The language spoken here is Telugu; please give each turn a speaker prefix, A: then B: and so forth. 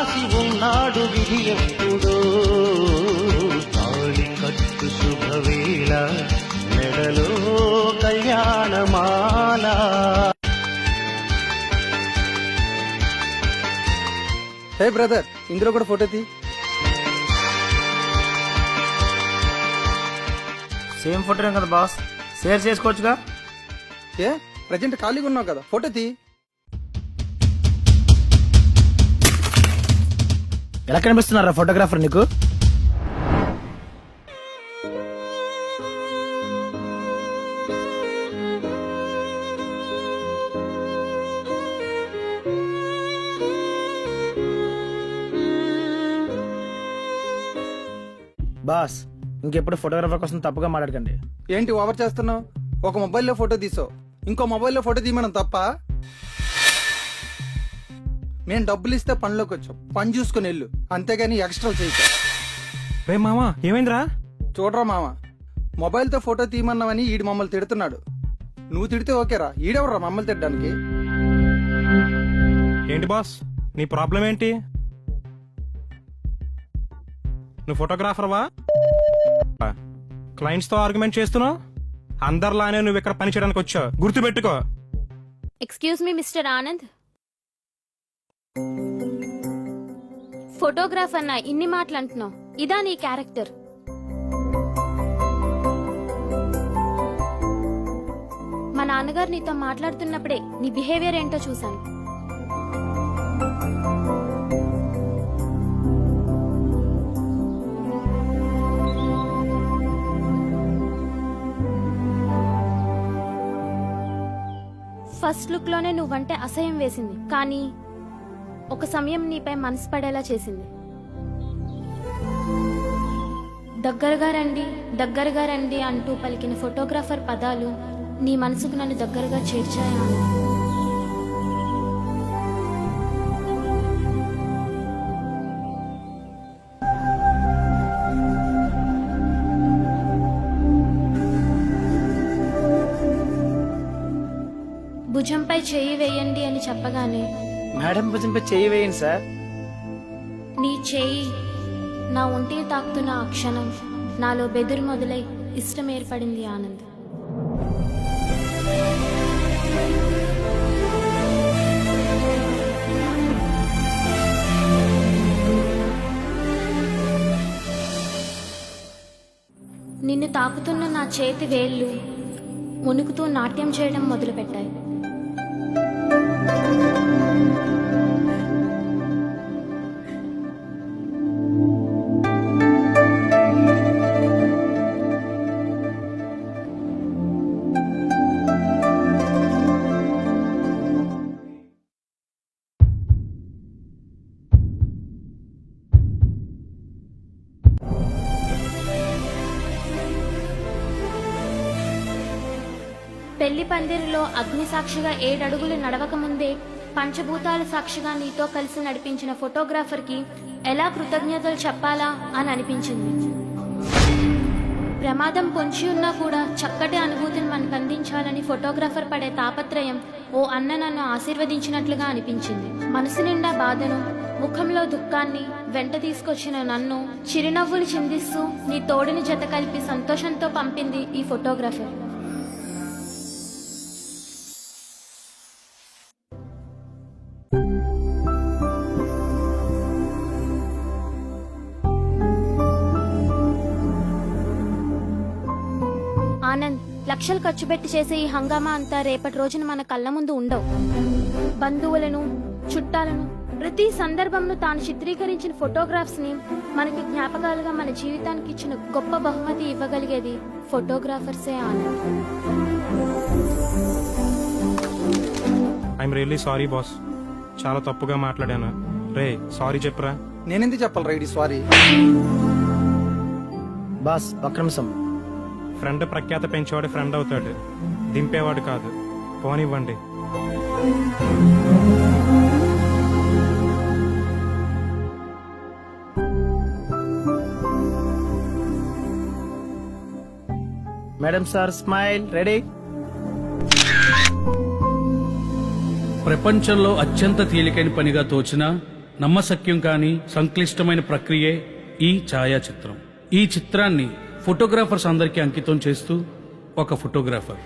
A: రాసి ఉన్నాడు విధి ఎప్పుడో. తాళి కట్టు శుభవేళ మెడలో కళ్యాణమాల.
B: హే బ్రదర్ ఇందులో కూడా ఫోటో తీ.
C: సేమ్ ఫోటోనే కదా బాస్? షేర్ చేసుకోవచ్చుగా?
B: ఏ ప్రజెంట్ ఖాళీగా ఉన్నావు కదా ఫోటో తీ.
C: ఎలా కనిపిస్తున్నారా ఫోటోగ్రాఫర్ నీకు? బాస్ ఇంకెప్పుడు ఫోటోగ్రాఫర్ కోసం తప్పుగా మాట్లాడకండి.
B: ఏంటి ఓవర్ చేస్తున్నావు? ఒక మొబైల్లో ఫోటో తీసావు. ఇంకో మొబైల్లో ఫోటో తీయమనం తప్ప? మేము డబ్బులు ఇస్తే పనిలోకి వచ్చాం. పని చూసుకుని వెళ్ళు. అంతేగాని ఎక్స్ట్రా చేయక
D: రే మామా ఏమైందిరా?
B: చూడరా మామ మొబైల్తో ఫోటో తీయమన్నావని ఈడు మమ్మల్ని తిడుతున్నాడు. నువ్వు తిడితే ఓకేరా ఈడెవడరా మమ్మల్ని తిట్టడానికి?
D: ఏంటి బాస్ నీ ప్రాబ్లం ఏంటి? నువ్వు ఫోటోగ్రాఫర్వా? క్లయింట్స్తో ఆర్గ్యుమెంట్ చేస్తున్నావు? అందరిలానే నువ్వు ఇక్కడ పని చేయడానికి వచ్చావు. గుర్తుపెట్టుకో.
E: Excuse me mister Anand photograph అన్న ఇన్ని మాటలు అంటున్నావు ఇదా నీ క్యారెక్టర్. మా నాన్నగారు నీతో మాట్లాడుతున్నప్పుడే నీ బిహేవియర్ ఏంటో చూశాను. ఫస్ట్ లుక్లోనే నువ్వంటే అసహ్యం వేసింది. కానీ ఒక సమయం నీపై మనసు పడేలా చేసింది. దగ్గరగా రండి దగ్గరగా రండి అంటూ పలికిన ఫోటోగ్రాఫర్ పదాలు నీ మనసుకు నన్ను దగ్గరగా చేర్చాయా? భుజంపై చేయి వేయండి అని చెప్పగానే
C: మేడం భుజంపై చేయి వేయండి సార్.
E: నీ చేయి నా ఒంటిని తాకుతున్న ఆ క్షణం నాలో బెదురు మొదలై ఇష్టం ఏర్పడింది ఆనంద్. నిన్ను తాకుతున్న నా చేతి వేళ్ళు వణుకుతూ నాట్యం చేయడం మొదలుపెట్టాయి. పెళ్ళి పందిరిలో అగ్ని సాక్షిగా ఏడడుగులు నడవక ముందే పంచభూతాల సాక్షిగా నీతో కలిసి నడిపించిన ఫోటోగ్రాఫర్కి ఎలా కృతజ్ఞతలు చెప్పాలా అని అనిపించింది. ప్రమాదం పొంచి ఉన్నా కూడా చక్కటి అనుభూతిని మనకు అందించాలని ఫోటోగ్రాఫర్ పడే తాపత్రయం ఓ అన్న నన్ను ఆశీర్వదించినట్లుగా అనిపించింది. మనసు నిండా బాధను ముఖంలో దుఃఖాన్ని వెంట తీసుకొచ్చిన నన్ను చిరునవ్వులు చిందిస్తూ నీ తోడిని జత కలిపి సంతోషంతో పంపింది ఈ ఫోటోగ్రాఫర్. లక్షలు ఖర్చు పెట్టి చేసే ఈ హంగామా అంతా రేపటి రోజున మన కళ్ళ ముందు ఉండవు. బంధువులను చుట్టాలను ప్రతి సందర్భంలో తాను చిత్రీకరించిన ఫోటోగ్రాఫ్స్ని మనకి జ్ఞాపకాలుగా మన జీవితానికి ఇచ్చిన గొప్ప బహుమతి ఇవ్వగలిగేది ఫోటోగ్రాఫర్సే Anand.
D: I'm really sorry boss చాలా తప్పుగా మాట్లాడాను. రే సారీ చెప్పరా?
B: నేనెందుకు చెప్పాలి రైడీ సారీ
C: బాస్ నిమిషం.
D: ఫ్రెండ్ ప్రఖ్యాత పెంచేవాడు ఫ్రెండ్ అవుతాడు. దింపేవాడు కాదు. పోనివ్వండి.
C: Madam sir smile. రెడీ?
F: ప్రపంచంలో అత్యంత తేలికైన పనిగా తోచిన నమ్మశక్యం కాని సంక్లిష్టమైన ప్రక్రియే ఈ ఛాయాచిత్రం. ఈ చిత్రాన్ని ఫోటోగ్రాఫర్స్ అందరికీ అంకితం చేస్తూ ఒక ఫోటోగ్రాఫర్.